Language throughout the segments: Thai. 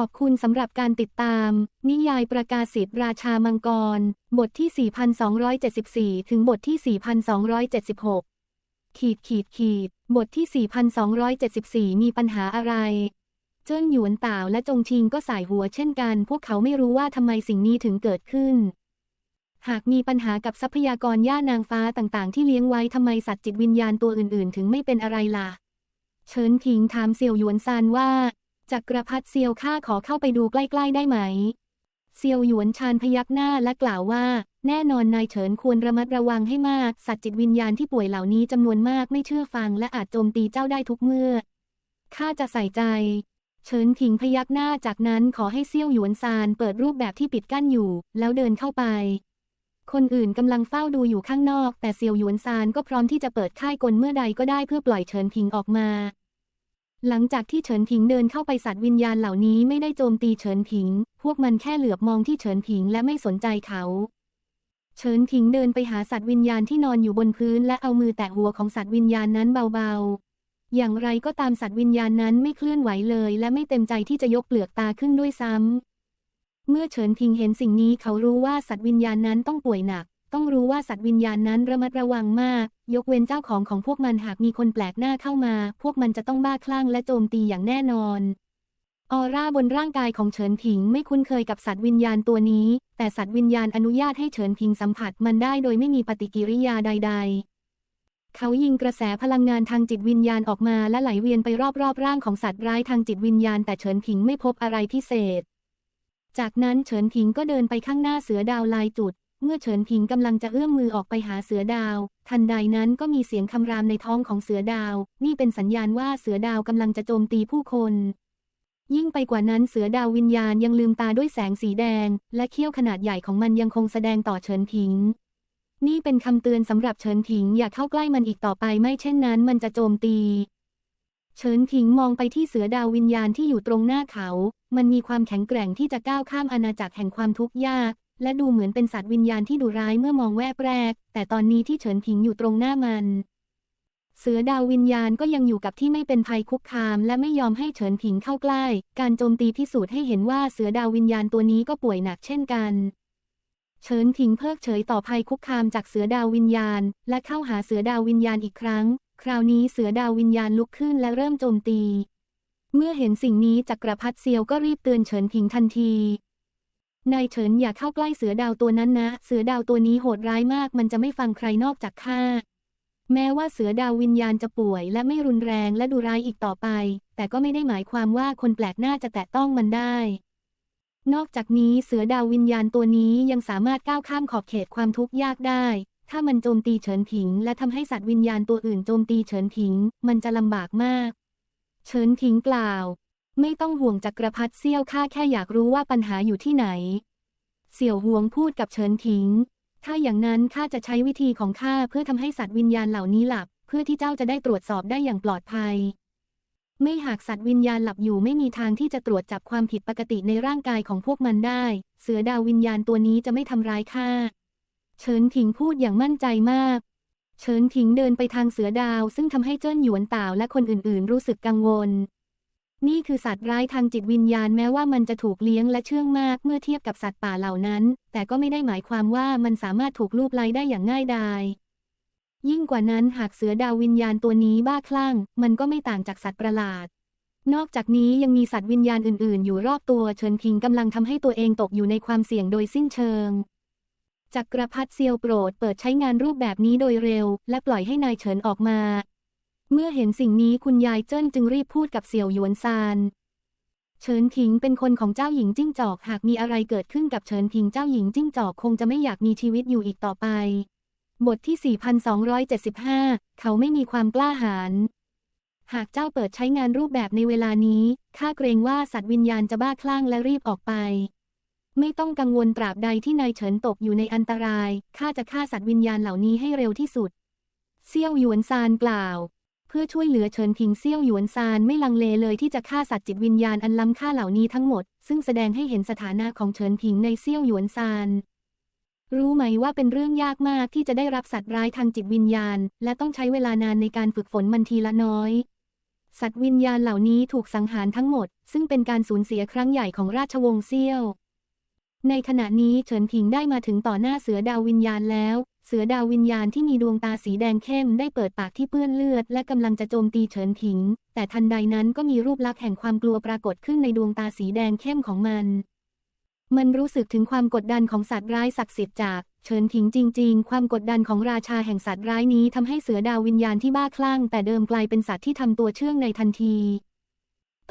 ขอบคุณสำหรับการติดตาม นิยายประกาศิทธิ์ราชามังกร บทที่ 4274 ถึงบทที่ 4276 ขีดขีดขีด บทที่ 4274 มีปัญหาอะไร เจิ้นหยวนต่าวและจงชิงก็สายหัวเช่นกัน พวกเขาไม่รู้ว่าทำไมสิ่งนี้ถึงเกิดขึ้น หากมีปัญหากับทรัพยากรย่านางฟ้าต่างๆ ที่เลี้ยงไว้ทำไมสัตว์จิตวิญญาณตัวอื่นๆ ถึงไม่เป็นอะไรล่ะ เฉินผิงถามเซียวหยวนซานว่า จักรพรรดิเซียวข้าขอเข้าไปดูใกล้ ๆ ได้ไหม เซียวหยวนชานพยักหน้าและกล่าวว่า แน่นอนนายเฉินควรระมัดระวังให้มาก สัตว์จิตวิญญาณที่ป่วยเหล่านี้จำนวนมากไม่เชื่อฟังและอาจโจมตีเจ้าได้ทุกเมื่อ ข้าจะใส่ใจ เฉินผิงพยักหน้าจากนั้นขอให้เซียวหยวนซานเปิดรูปแบบที่ปิดกั้นอยู่ แล้วเดินเข้าไป คนอื่นกำลังเฝ้าดูอยู่ข้างนอก แต่เซียวหยวนซานก็พร้อมที่จะเปิดค่ายกลเมื่อใดก็ได้เพื่อปล่อยเฉินผิงออกมา หลังจากที่เฉินผิงเดินเข้าไปสัตว์วิญญาณเหล่านี้ไม่ได้โจมตีเฉินผิง พวกมันแค่เหลือบมองที่เฉินผิงและไม่สนใจเขา เฉินผิงเดินไปหาสัตว์วิญญาณที่นอนอยู่บนพื้น และเอามือแตะหัวของสัตว์วิญญาณนั้นเบาๆ อย่างไรก็ตามสัตว์วิญญาณนั้นไม่เคลื่อนไหวเลย และไม่เต็มใจที่จะยกเปลือกตาขึ้นด้วยซ้ำเมื่อเฉินพิงเห็นสิ่งนี้เขารู้ว่าสัตว์วิญญาณนั้นต้องป่วยหนัก ต้องรู้ว่าสัตว์วิญญาณนั้นระมัดระวังมาก ยกเว้นเจ้าของของพวกมันหากมีคนแปลกหน้าเข้ามา พวกมันจะต้องบ้าคลั่งและโจมตีอย่างแน่นอน ออร่าบนร่างกายของเฉินผิงไม่คุ้นเคยกับสัตว์วิญญาณตัวนี้ แต่สัตว์วิญญาณอนุญาตให้เฉินผิงสัมผัสมันได้โดยไม่มีปฏิกิริยาใด ๆเขายิงกระแสพลังงานทางจิตวิญญาณออกมาและไหลเวียนไปรอบๆร่างของสัตว์ร้ายทางจิตวิญญาณแต่เฉินผิงไม่พบอะไรพิเศษ จากนั้นเฉินผิงก็เดินไปข้างหน้าเสือดาวลายจุด เมื่อเฉินผิงกำลังจะเอื้อมมือออกไปหาเสือดาว ทันใดนั้นก็มีเสียงคำรามในท้องของเสือดาว นี่เป็นสัญญาณว่าเสือดาวกำลังจะโจมตีผู้คน ยิ่งไปกว่านั้นเสือดาววิญญาณยังลืมตาด้วยแสงสีแดง และเขี้ยวขนาดใหญ่ของมันยังคงแสดงต่อเฉินผิง นี่เป็นคำเตือนสำหรับเฉินผิงอย่าเข้าใกล้มันอีกต่อไปไม่เช่นนั้นมันจะโจมตีเฉินผิงมองไปที่เสือดาววิญญาณที่อยู่ตรงหน้าเขา มันมีความแข็งแกร่งที่จะก้าวข้ามอาณาจักรแห่งความทุกข์ยาก และดูเหมือนเป็นสัตว์วิญญาณที่ดุร้ายเมื่อมองแวบแรก แต่ตอนนี้ที่เฉินผิงอยู่ตรงหน้ามัน เสือดาววิญญาณก็ยังอยู่กับที่ไม่เป็นภัยคุกคาม และไม่ยอมให้เฉินผิงเข้าใกล้ การโจมตีพิสูจน์ให้เห็นว่าเสือดาววิญญาณตัวนี้ก็ป่วยหนักเช่นกันเฉินผิงเพิกเฉยต่อภัยคุกคามจากเสือดาววิญญาณ และเข้าหาเสือดาววิญญาณอีกครั้ง คราวนี้เสือดาววิญญาณลุกขึ้นและเริ่มโจมตี เมื่อเห็นสิ่งนี้จักรพรรดิเซียวก็รีบเตือนเฉินผิงทันที นายเฉินอย่าเข้าใกล้เสือดาวตัวนั้นนะ เสือดาวตัวนี้โหดร้ายมาก มันจะไม่ฟังใครนอกจากข้า แม้ว่าเสือดาววิญญาณจะป่วย และไม่รุนแรงและดูร้ายอีกต่อไป แต่ก็ไม่ได้หมายความว่าคนแปลกหน้าจะแตะต้องมันได้ นอกจากนี้เสือดาววิญญาณตัวนี้ยังสามารถก้าวข้ามขอบเขตความทุกข์ยากได้ ถ้ามันโจมตีเฉินผิง และทำให้สัตว์วิญญาณตัวอื่นโจมตีเฉินผิง มันจะลำบากมาก เฉินผิงกล่าว ไม่ต้องห่วงจักรพรรดิเซี่ยวข้าแค่อยากรู้ว่าปัญหาอยู่ที่ไหน เสี่ยวหวงพูดกับเฉินผิง ถ้าอย่างนั้นข้าจะใช้วิธีของข้าเพื่อทำให้สัตว์วิญญาณเหล่านี้หลับ เพื่อที่เจ้าจะได้ตรวจสอบได้อย่างปลอดภัย ไม่หากสัตว์วิญญาณหลับอยู่ไม่มีทางที่จะตรวจจับความผิดปกติในร่างกายของพวกมันได้ เสือดาววิญญาณตัวนี้จะไม่ทำร้ายข้า เฉินผิงพูดอย่างมั่นใจมาก เฉินผิงเดินไปทางเสือดาว ซึ่งทำให้เจิ้นหยวนต่าวและคนอื่นๆ รู้สึกกังวล นี่คือสัตว์ร้ายทางจิตวิญญาณแม้ว่ามันจะถูกเลี้ยงและเชื่องมากเมื่อเทียบกับสัตว์ป่าเหล่านั้น แต่ก็ไม่ได้หมายความว่ามันสามารถถูกลูบไล้ได้อย่างง่ายดาย ยิ่งกว่านั้นหากเสือดาววิญญาณตัวนี้บ้าคลั่ง มันก็ไม่ต่างจากสัตว์ประหลาด นอกจากนี้ยังมีสัตว์วิญญาณอื่น ๆ อยู่รอบตัวเฉินพิงกำลังทำให้ตัวเองตกอยู่ในความเสี่ยงโดยสิ้นเชิงจักรพรรดิเซียวโปรดเปิดใช้งานรูปแบบนี้โดยเร็ว และปล่อยให้นายเฉินออกมา เมื่อเห็นสิ่งนี้คุณยายเจิ้นจึงรีบพูดกับเสี่ยวหยวนซาน เฉินผิงเป็นคนของเจ้าหญิงจิ้งจอก หากมีอะไรเกิดขึ้นกับเฉินผิงเจ้าหญิงจิ้งจอกคงจะไม่อยากมีชีวิตอยู่อีกต่อไป บทที่ 4275 เขาไม่มีความกล้าหาญ หากเจ้าเปิดใช้งานรูปแบบในเวลานี้ ข้าเกรงว่าสัตว์วิญญาณจะบ้าคลั่งและรีบออกไป ไม่ต้องกังวลตราบใดที่นายเฉินตกอยู่ในอันตราย ข้าจะฆ่าสัตว์วิญญาณเหล่านี้ให้เร็วที่สุด เซี่ยวหยวนซานกล่าว เพื่อช่วยเหลือเฉินพิงเซี่ยวหยวนซานไม่ลังเลเลยที่จะฆ่าสัตว์จิตวิญญาณอันล้ำค่าเหล่านี้ทั้งหมด ซึ่งแสดงให้เห็นสถานะของเฉินพิงในเซี่ยวหยวนซานรู้ไหมว่าเป็นเรื่องยากมากที่จะได้รับสัตว์ร้ายทางจิตวิญญาณ และต้องใช้เวลานานในการฝึกฝนมันทีละน้อย สัตว์วิญญาณเหล่านี้ถูกสังหารทั้งหมด ซึ่งเป็นการสูญเสียครั้งใหญ่ของราชวงศ์เซี่ยว ในขณะนี้เฉินผิงได้มาถึงต่อหน้าเสือดาววิญญาณแล้ว เสือดาววิญญาณที่มีดวงตาสีแดงเข้มได้เปิดปากที่เปื้อนเลือด และกำลังจะโจมตีเฉินผิง แต่ทันใดนั้นก็มีรูปลักษณ์แห่งความกลัวปรากฏขึ้นในดวงตาสีแดงเข้มของมัน มันรู้สึกถึงความกดดันของสัตว์ร้ายศักดิ์สิทธิ์จากเฉินผิงจริง ๆ ความกดดันของราชาแห่งสัตว์ร้ายนี้ทำให้เสือดาววิญญาณที่บ้าคลั่ง แต่เดิมกลายเป็นสัตว์ที่ทำตัวเชื่องในทันที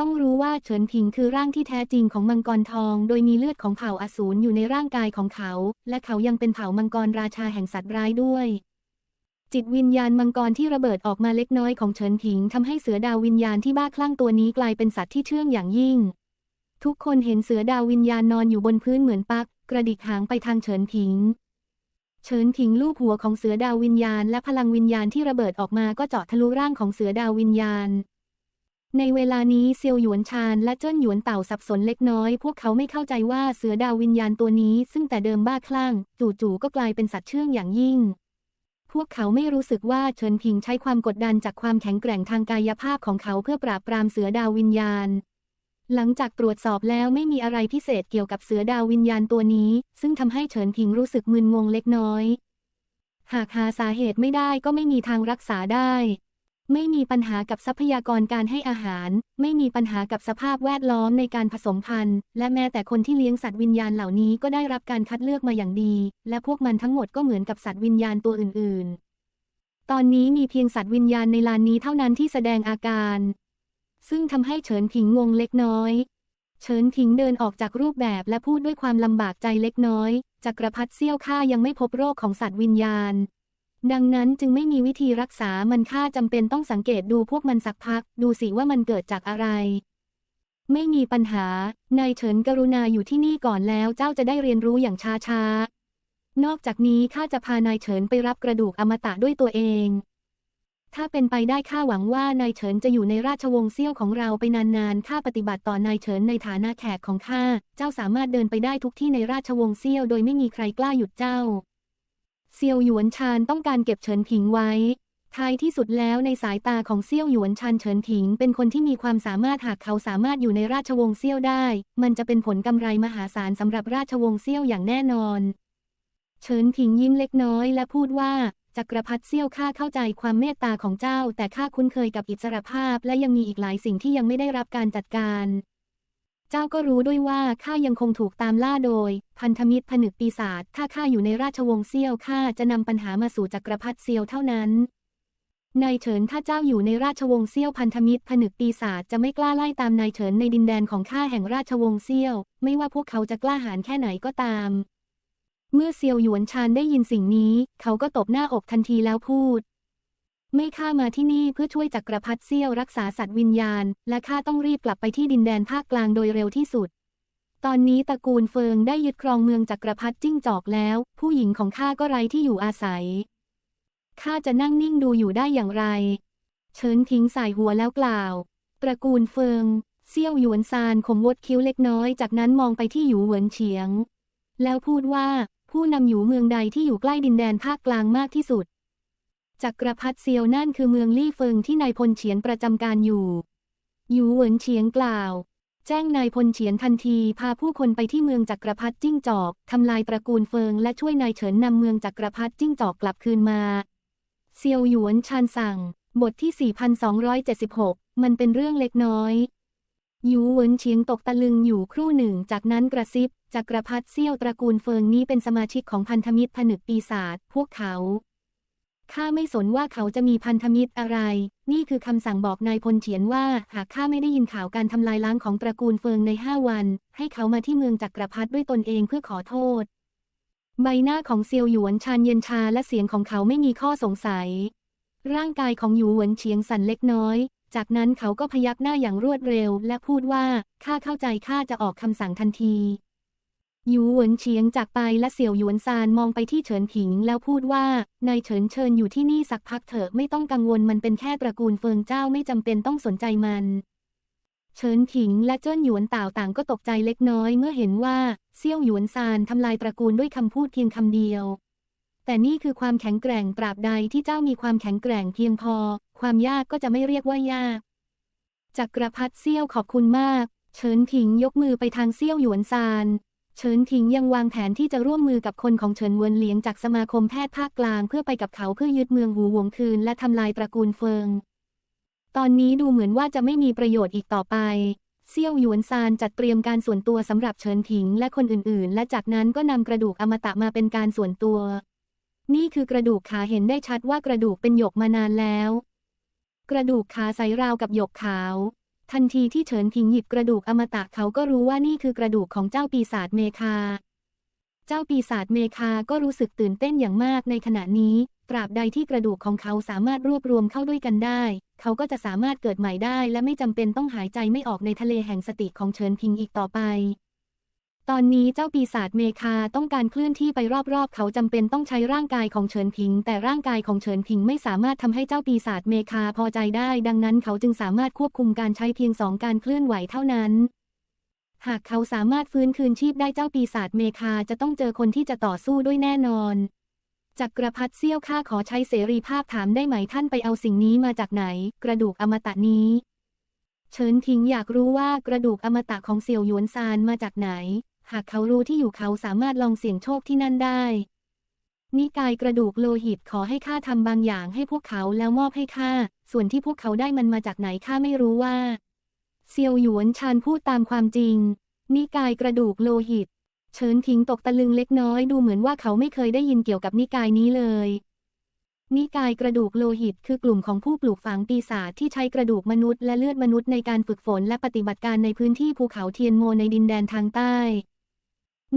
ต้องรู้ว่าเฉินผิงคือร่างที่แท้จริงของมังกรทอง โดยมีเลือดของเผ่าอสูรอยู่ในร่างกายของเขา และเขายังเป็นเผ่ามังกรราชาแห่งสัตว์ร้ายด้วย จิตวิญญาณมังกรที่ระเบิดออกมาเล็กน้อยของเฉินผิงทำให้เสือดาววิญญาณที่บ้าคลั่งตัวนี้กลายเป็นสัตว์ที่เชื่องอย่างยิ่ง ทุกคนเห็นเสือดาววิญญาณนอนอยู่บนพื้นเหมือนปัก กระดิกหางไปทางเฉินผิง เฉินผิงลูบหัวของเสือดาววิญญาณ และพลังวิญญาณที่ระเบิดออกมาก็เจาะทะลุร่างของเสือดาววิญญาณ ในเวลานี้เซียวหยวนชานและเจิ้นหยวนเต่าสับสนเล็กน้อย พวกเขาไม่เข้าใจว่าเสือดาววิญญาณตัวนี้ ซึ่งแต่เดิมบ้าคลั่ง จู่ๆก็กลายเป็นสัตว์เชื่องอย่างยิ่ง พวกเขาไม่รู้สึกว่าเฉินผิงใช้ความกดดันจากความแข็งแกร่งทางกายภาพของเขาเพื่อปราบปรามเสือดาววิญญาณ หลังจากตรวจสอบแล้วไม่มีอะไรพิเศษเกี่ยวกับเสือดาววิญญาณตัวนี้ ซึ่งทำให้เฉินผิงรู้สึกมึนงงเล็กน้อย หากหาสาเหตุไม่ได้ก็ไม่มีทางรักษาได้ ไม่มีปัญหากับทรัพยากรการให้อาหาร ไม่มีปัญหากับสภาพแวดล้อมในการผสมพันธุ์ และแม้แต่คนที่เลี้ยงสัตว์วิญญาณเหล่านี้ก็ได้รับการคัดเลือกมาอย่างดี และพวกมันทั้งหมดก็เหมือนกับสัตว์วิญญาณตัวอื่น ๆ ตอนนี้มีเพียงสัตว์วิญญาณในลานนี้เท่านั้นที่แสดงอาการ ซึ่งทำให้เฉินผิงงงเล็กน้อยเฉินผิงเดินออกจากรูปแบบและพูดด้วยความลำบากใจเล็กน้อย จักรพรรดิเซี่ยวข้ายังไม่พบโรคของสัตว์วิญญาณ ดังนั้นจึงไม่มีวิธีรักษามันข้าจำเป็นต้องสังเกตดูพวกมันสักพัก ดูสิว่ามันเกิดจากอะไร ไม่มีปัญหา นายเฉินกรุณาอยู่ที่นี่ก่อนแล้วเจ้าจะได้เรียนรู้อย่างช้าๆนอกจากนี้ข้าจะพานายเฉินไปรับกระดูกอมตะด้วยตัวเอง ถ้าเป็นไปได้ข้าหวังว่านายเฉินจะอยู่ในราชวงศ์เซี่ยวของเราไปนานๆ ข้าปฏิบัติต่อนายเฉินในฐานะแขกของข้า เจ้าสามารถเดินไปได้ทุกที่ในราชวงศ์เซี่ยวโดยไม่มีใครกล้าหยุดเจ้า เซียวหยวนชานต้องการเก็บเฉินผิงไว้ ท้ายที่สุดแล้วในสายตาของเซียวหยวนชานเฉินผิง เป็นคนที่มีความสามารถหากเขาสามารถอยู่ในราชวงศ์เซี่ยวได้ มันจะเป็นผลกำไรมหาศาลสำหรับราชวงศ์เซี่ยวอย่างแน่นอน เฉินผิงยิ้มเล็กน้อยและพูดว่าจักรพรรดิเซี่ยวข้าเข้าใจความเมตตาของเจ้า แต่ข้าคุ้นเคยกับอิสรภาพ และยังมีอีกหลายสิ่งที่ยังไม่ได้รับการจัดการ เจ้าก็รู้ด้วยว่าข้ายังคงถูกตามล่าโดย พันธมิตรผนึกปีศาจถ้าข้าอยู่ในราชวงศ์เซี่ยวข้าจะนำปัญหามาสู่จักรพรรดิเซียวเท่านั้นนายเฉินถ้าเจ้าอยู่ในราชวงศ์เซี่ยวพันธมิตรผนึกปีศาจจะไม่กล้าไล่ตามนายเฉินในดินแดนของข้าแห่งราชวงศ์เซี่ยว ไม่ว่าพวกเขาจะกล้าหาญแค่ไหนก็ตาม เมื่อเซียวหยวนชานได้ยินสิ่งนี้ เขาก็ตบหน้าอกทันทีแล้วพูด ไม่ข้ามาที่นี่เพื่อช่วยจักรพรรดิเซี่ยวรักษาสัตว์วิญญาณ และข้าต้องรีบกลับไปที่ดินแดนภาคกลางโดยเร็วที่สุด ตอนนี้ตระกูลเฟิงได้ยึดครองเมืองจักรพรรดิจิ้งจอกแล้ว ผู้หญิงของข้าก็ไร้ที่อยู่อาศัย ข้าจะนั่งนิ่งดูอยู่ได้อย่างไรเฉินทิ้งสายหัวแล้วกล่าว ตระกูลเฟิงเซี่ยวหยวนซานขมวดคิ้วเล็กน้อย จากนั้นมองไปที่หยูเหวินเฉียง แล้วพูดว่าผู้นำหยูเมืองใดที่อยู่ใกล้ดินแดนภาคกลางมากที่สุด จักรพรรดิเซียวนั่นคือเมืองลี่เฟิงที่นายพลเฉียนประจำการอยู่หยูเหวินเฉียงกล่าว แจ้งนายพลเฉียนทันทีพาผู้คนไปที่เมืองจักรพรรดิจิ้งจอกทำลายตระกูลเฟิงและช่วยนายเฉินนำเมืองจักรพรรดิจิ้งจอกกลับคืนมา เซียวหยวนชานสั่ง บทที่ 4276 มันเป็นเรื่องเล็กน้อยหยูเหวินเฉียงตกตะลึงอยู่ครู่หนึ่ง จากนั้นกระซิบจักรพรรดิเซี่ยวตระกูลเฟิงนี้เป็นสมาชิกของพันธมิตรผนึกปีศาจพวกเขา ข้าไม่สนว่าเขาจะมีพันธมิตรอะไร นี่คือคำสั่งบอกนายพลเฉียนว่า หากข้าไม่ได้ยินข่าวการทำลายล้างของตระกูลเฟิงในห้าวัน ให้เขามาที่เมืองจักรพรรดิด้วยตนเองเพื่อขอโทษ ใบหน้าของเซียวหยวนชานเย็นชาและเสียงของเขาไม่มีข้อสงสัย ร่างกายของหยูหวนเฉียงสั่นเล็กน้อย จากนั้นเขาก็พยักหน้าอย่างรวดเร็ว และพูดว่าข้าเข้าใจข้าจะออกคำสั่งทันที ยูเหวินเฉียงจากไปและเสี่ยวหยวนซานมองไปที่เฉินผิงแล้วพูดว่า นายเฉินเชิญอยู่ที่นี่สักพักเถอะไม่ต้องกังวลมันเป็นแค่ตระกูลเฟิงเจ้าไม่จำเป็นต้องสนใจมัน เฉินผิงและเจิ้นหยวนต่าวต่างก็ตกใจเล็กน้อยเมื่อเห็นว่าเซี่ยวหยวนซานทำลายตระกูลด้วยคำพูดเพียงคำเดียว แต่นี่คือความแข็งแกร่งตราบใดที่เจ้ามีความแข็งแกร่งเพียงพอ ความยากก็จะไม่เรียกว่ายากจักรพัฒเซี่ยวขอบคุณมาก เฉินถิงยกมือไปทางเซี่ยวหยวนซาน เฉินถิงยังวางแผนที่จะร่วมมือกับคนของเฉินเวินเหลียงจากสมาคมแพทย์ภาคกลางเพื่อไปกับเขาเพื่อยึดเมืองหูหวงคืนและทำลายตระกูลเฟิง ตอนนี้ดูเหมือนว่าจะไม่มีประโยชน์อีกต่อไป เซี่ยวหยวนซานจัดเตรียมการส่วนตัวสำหรับเฉินถิงและคนอื่นๆ และจากนั้นก็นำกระดูกอมตะมาเป็นการส่วนตัว นี่คือกระดูกขาเห็นได้ชัดว่ากระดูกเป็นหยกมานานแล้ว กระดูกขาใสราวกับหยกขาว ทันทีที่เฉินผิงหยิบกระดูกอมตะเขาก็รู้ว่านี่คือกระดูกของเจ้าปีศาจเมคา เจ้าปีศาจเมคาก็รู้สึกตื่นเต้นอย่างมากในขณะนี้ ตราบใดที่กระดูกของเขาสามารถรวบรวมเข้าด้วยกันได้ เขาก็จะสามารถเกิดใหม่ได้ และไม่จำเป็นต้องหายใจไม่ออกในทะเลแห่งสติของเฉินพิงอีกต่อไป ตอนนี้เจ้าปีศาจเมคาต้องการเคลื่อนที่ไปรอบๆ เขาจำเป็นต้องใช้ร่างกายของเฉินพิง แต่ร่างกายของเฉินพิงไม่สามารถทำให้เจ้าปีศาจเมคาพอใจได้ ดังนั้นเขาจึงสามารถควบคุมการใช้เพียงสองการเคลื่อนไหวเท่านั้น หากเขาสามารถฟื้นคืนชีพได้เจ้าปีศาจเมคาจะต้องเจอคนที่จะต่อสู้ด้วยแน่นอนจักรพัฒเซี่ยวข้าขอใช้เสรีภาพถามได้ไหมท่านไปเอาสิ่งนี้มาจากไหน กระดูกอมตะนี้เฉินทิงอยากรู้ว่ากระดูกอมตะของเสี่ยวหยวนซานมาจากไหน หากเขารู้ที่อยู่เขาสามารถลองเสี่ยงโชคที่นั่นได้ นิกายกระดูกโลหิตขอให้ข้าทำบางอย่างให้พวกเขาแล้วมอบให้ข้า ส่วนที่พวกเขาได้มันมาจากไหนข้าไม่รู้ว่า เซียวหยวนชานพูดตามความจริง นิกายกระดูกโลหิต เฉินทิงตกตะลึงเล็กน้อยดูเหมือนว่าเขาไม่เคยได้ยินเกี่ยวกับนิกายนี้เลยนิกายกระดูกโลหิตคือกลุ่มของผู้ปลูกฝังปีศาจที่ใช้กระดูกมนุษย์และเลือดมนุษย์ในการฝึกฝนและปฏิบัติการในพื้นที่ภูเขาเทียนโมในดินแดนทางใต้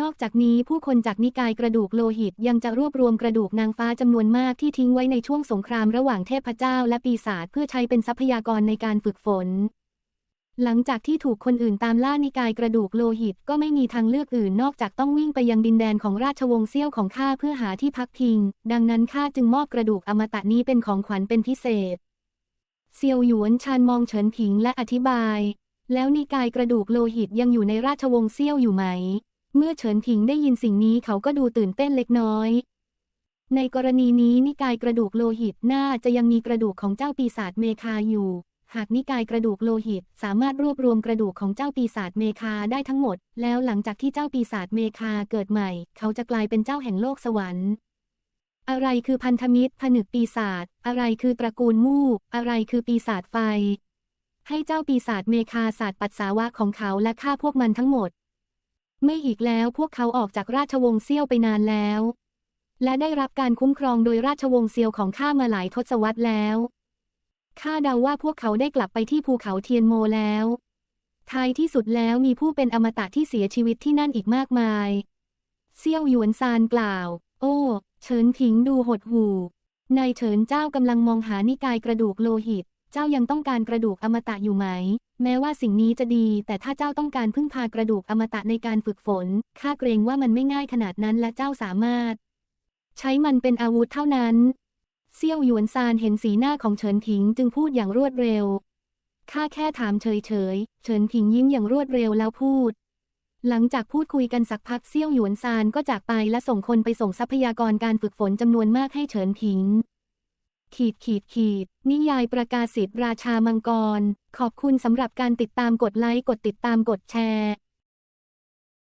นอกจากนี้ผู้คนจากนิกายกระดูกโลหิตยังจะรวบรวมกระดูกนางฟ้าจำนวนมากที่ทิ้งไว้ในช่วงสงครามระหว่างเทพเจ้าและปีศาจเพื่อใช้เป็นทรัพยากรในการฝึกฝน หลังจากที่ถูกคนอื่นตามล่านิกายกระดูกโลหิตก็ไม่มีทางเลือกอื่นนอกจากต้องวิ่งไปยังดินแดนของราชวงศ์เซี่ยวของข้าเพื่อหาที่พักพิง ดังนั้นข้าจึงมอบกระดูกอมตะนี้เป็นของขวัญเป็นพิเศษ เซียวหยวนชานมองเฉินผิงและอธิบาย แล้วนิกายกระดูกโลหิตยังอยู่ในราชวงศ์เซี่ยวอยู่ไหม เมื่อเฉินผิงได้ยินสิ่งนี้เขาก็ดูตื่นเต้นเล็กน้อย ในกรณีนี้นิกายกระดูกโลหิตน่าจะยังมีกระดูกของเจ้าปีศาจเมคาอยู่ หากนิกายกระดูกโลหิตสามารถรวบรวมกระดูกของเจ้าปีศาจเมคาได้ทั้งหมด แล้วหลังจากที่เจ้าปีศาจเมคาเกิดใหม่ เขาจะกลายเป็นเจ้าแห่งโลกสวรรค์อะไรคือพันธมิตร ผนึกปีศาจ อะไรคือตระกูลมู่ อะไรคือปีศาจไฟ ให้เจ้าปีศาจเมคาศาสตร์ปัสสาวะของเขาและฆ่าพวกมันทั้งหมด ไม่อีกแล้วพวกเขาออกจากราชวงศ์เซี่ยวไปนานแล้ว และได้รับการคุ้มครองโดยราชวงศ์เซียวของข้ามาหลายทศวรรษแล้วข้าเดาว่าพวกเขาได้กลับไปที่ภูเขาเทียนโมแล้วท้ายที่สุดแล้วมีผู้เป็นอมตะที่เสียชีวิตที่นั่นอีกมากมาย เซี่ยวหยวนซานกล่าว โอ้ เฉินผิงดูหดหู่นายเฉินเจ้ากำลังมองหานิกายกระดูกโลหิต เจ้ายังต้องการกระดูกอมตะอยู่ไหม แม้ว่าสิ่งนี้จะดี แต่ถ้าเจ้าต้องการพึ่งพากระดูกอมตะในการฝึกฝน ข้าเกรงว่ามันไม่ง่ายขนาดนั้นและเจ้าสามารถ ใช้มันเป็นอาวุธเท่านั้น เซี่ยวหยวนซานเห็นสีหน้าของเฉินผิงจึงพูดอย่างรวดเร็ว ข้าแค่ถามเฉยๆเฉินผิงยิ้มอย่างรวดเร็วแล้วพูด หลังจากพูดคุยกันสักพักเซี่ยวหยวนซานก็จากไปและส่งคนไปส่งทรัพยากรการฝึกฝนจำนวนมากให้เฉินผิง ขีดขีดขีดนิยายประกาศสิทธิ์ราชามังกร ขอบคุณสำหรับการติดตามกดไลค์กดติดตามกดแชร์